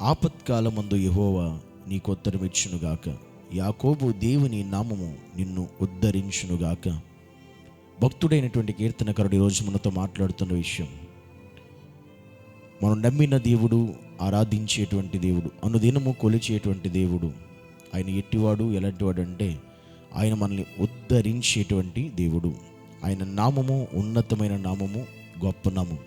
ఆపత్కాలమందు యహోవా నీకొత్తరమిచ్చునుగాక. యాకోబు దేవుని నామము నిన్ను ఉద్ధరించునుగాక. భక్తుడైనటువంటి కీర్తనకరుడు ఈరోజు మనతో మాట్లాడుతున్న విషయం. మనం నమ్మిన దేవుడు ఆరాధించేటువంటి దేవుడు అనుదినము కొలిచేటువంటి దేవుడు ఆయన ఎట్టివాడు ఎలాంటివాడు అంటే ఆయన మనల్ని ఉద్ధరించేటువంటి దేవుడు. ఆయన నామము ఉన్నతమైన నామము గొప్ప నామం.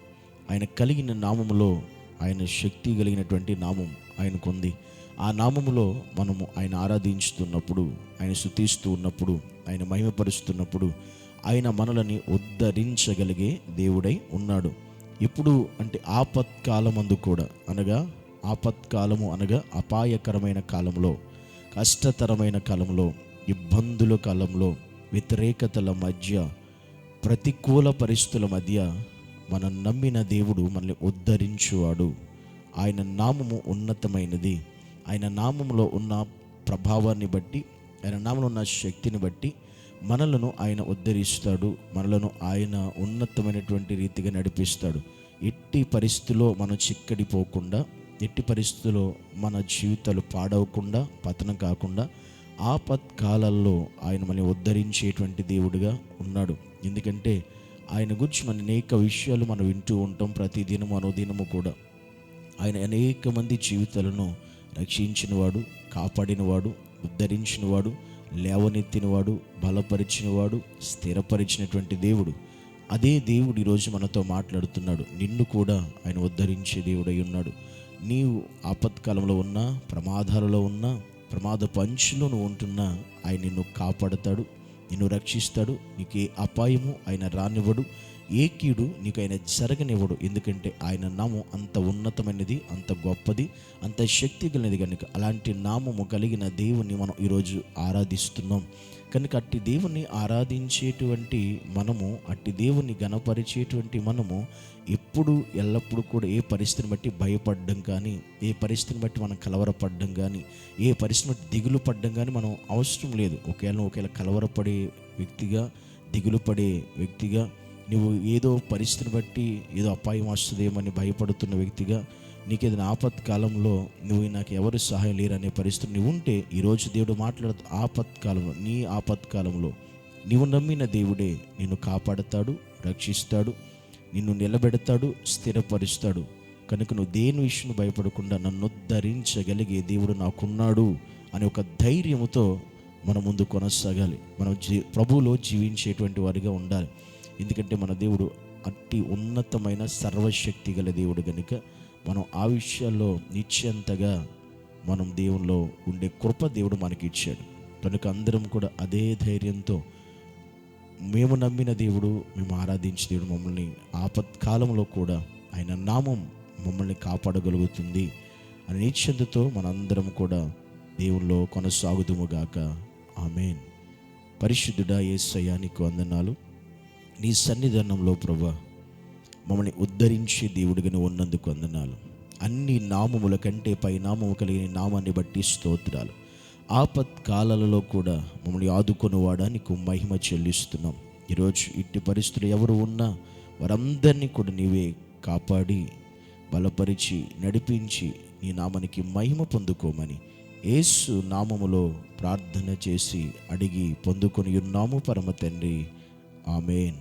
ఆయన కలిగిన నామములో ఆయన శక్తి కలిగినటువంటి నామం ఆయనకుంది ఆ నామములో మనము ఆయన ఆరాధించుతున్నప్పుడు ఆయన శుతిస్తూ ఉన్నప్పుడు ఆయన మహిమపరుస్తున్నప్పుడు ఆయన మనలని ఉద్ధరించగలిగే దేవుడై ఉన్నాడు. ఇప్పుడు అంటే ఆపత్కాలమందు కూడా అనగా ఆపత్కాలము అనగా అపాయకరమైన కాలంలో కష్టతరమైన కాలంలో ఇబ్బందుల కాలంలో వ్యతిరేకతల మధ్య ప్రతికూల పరిస్థితుల మధ్య మనం నమ్మిన దేవుడు మనల్ని ఉద్ధరించువాడు. ఆయన నామము ఉన్నతమైనది. ఆయన నామములో ఉన్న ప్రభావాన్ని బట్టి ఆయన నామంలో ఉన్న శక్తిని బట్టి మనలను ఆయన ఉద్ధరిస్తాడు. మనలను ఆయన ఉన్నతమైనటువంటి రీతిగా నడిపిస్తాడు. ఎట్టి పరిస్థితుల్లో మనం చిక్కడిపోకుండా ఎట్టి పరిస్థితుల్లో మన జీవితాలు పాడవకుండా పతనం కాకుండా ఆపత్కాలాల్లో ఆయన మనల్ని ఉద్ధరించేటువంటి దేవుడిగా ఉన్నాడు. ఎందుకంటే ఆయన గురించి మన అనేక విషయాలు మనం వింటూ ఉంటాం ప్రతి దినము అనుదినము కూడా. ఆయన అనేక మంది జీవితాలను రక్షించినవాడు కాపాడినవాడు ఉద్ధరించినవాడు లేవనెత్తినవాడు బలపరిచినవాడు స్థిరపరిచినటువంటి దేవుడు. అదే దేవుడు ఈరోజు మనతో మాట్లాడుతున్నాడు. నిన్ను కూడా ఆయన ఉద్ధరించే దేవుడై ఉన్నాడు. నీవు ఆపత్కాలంలో ఉన్నా ప్రమాదాలలో ఉన్నా ప్రమాద పంచులో నువ్వు ఉంటున్నా ఆయన నిన్ను కాపాడతాడు. నిన్ను రక్షిస్తాడు. నీకే అపాయము ఆయన రానివ్వడు. ఏ కీడు నీకు ఆయన జరగనివ్వడు. ఎందుకంటే ఆయన నామం అంత ఉన్నతమైనది అంత గొప్పది అంత శక్తి కలిగినది కనుక అలాంటి నామము కలిగిన దేవుని మనం ఈరోజు ఆరాధిస్తున్నాం. కనుక అట్టి దేవుని ఆరాధించేటువంటి మనము అట్టి దేవుని గణపరిచేటువంటి మనము ఎప్పుడు ఎల్లప్పుడూ కూడా ఏ పరిస్థితిని బట్టి భయపడడం కానీ ఏ పరిస్థితిని బట్టి మనం కలవరపడడం కానీ ఏ పరిస్థితిని బట్టి దిగులు పడడం కానీ మనం అవసరం లేదు. ఒకవేళ ఒకవేళ కలవరపడే వ్యక్తిగా దిగులు పడే వ్యక్తిగా నువ్వు ఏదో పరిస్థితిని బట్టి ఏదో అపాయం వస్తుందేమని భయపడుతున్న వ్యక్తిగా నీకు ఏదైనా ఆపత్కాలంలో నువ్వు నాకు ఎవరు సహాయం లేరనే పరిస్థితి నువ్వు ఉంటే ఈరోజు దేవుడు మాట్లాడుతూ ఆపత్కాలంలో నీ ఆపత్కాలంలో నువ్వు నమ్మిన దేవుడే నిన్ను కాపాడతాడు రక్షిస్తాడు నిన్ను నిలబెడతాడు స్థిరపరుస్తాడు. కనుక నువ్వు దేని విషయం భయపడకుండా నన్ను ధరించగలిగే దేవుడు నాకున్నాడు అనే ఒక ధైర్యముతో మన ముందు కొనసాగాలి. మనం జీ ప్రభువులో జీవించేటువంటి వారిగా ఉండాలి. ఎందుకంటే మన దేవుడు అట్టి ఉన్నతమైన సర్వశక్తి గల దేవుడు కనుక మనం ఆ విషయాల్లో నిశ్చయంతగా మనం దేవునిలో ఉండే కృప దేవుడు మనకి ఇచ్చాడు కనుక అందరం కూడా అదే ధైర్యంతో మేము నమ్మిన దేవుడు మేము ఆరాధించిన దేవుడు మమ్మల్ని ఆపత్కాలంలో కూడా ఆయన నామం మమ్మల్ని కాపాడగలుగుతుంది అని నిశ్చంతతో మనందరం కూడా దేవుల్లో కొనసాగుదుముగాక ఆమెన్. పరిశుద్ధుడా ఏ నీకు వందనాలు. నీ సన్నిధానంలో ప్రభా మమ్మల్ని ఉద్ధరించే దేవుడిగా ఉన్నందుకు అందనాలు అన్ని నామముల కంటే పై నామము కలిగిన నామాన్ని బట్టి స్తోత్రాలు. ఆపత్ కాలాలలో కూడా మమ్మల్ని ఆదుకొనివాడా నీకు మహిమ చెల్లిస్తున్నాం. ఈరోజు ఇట్టి పరిస్థితులు ఎవరు ఉన్నా వారందరినీ కూడా నీవే కాపాడి బలపరిచి నడిపించి నీ నామానికి మహిమ పొందుకోమని ఏసు నామములో ప్రార్థన చేసి అడిగి పొందుకొని ఉన్నాము పరమ తండ్రి. ఆమెన్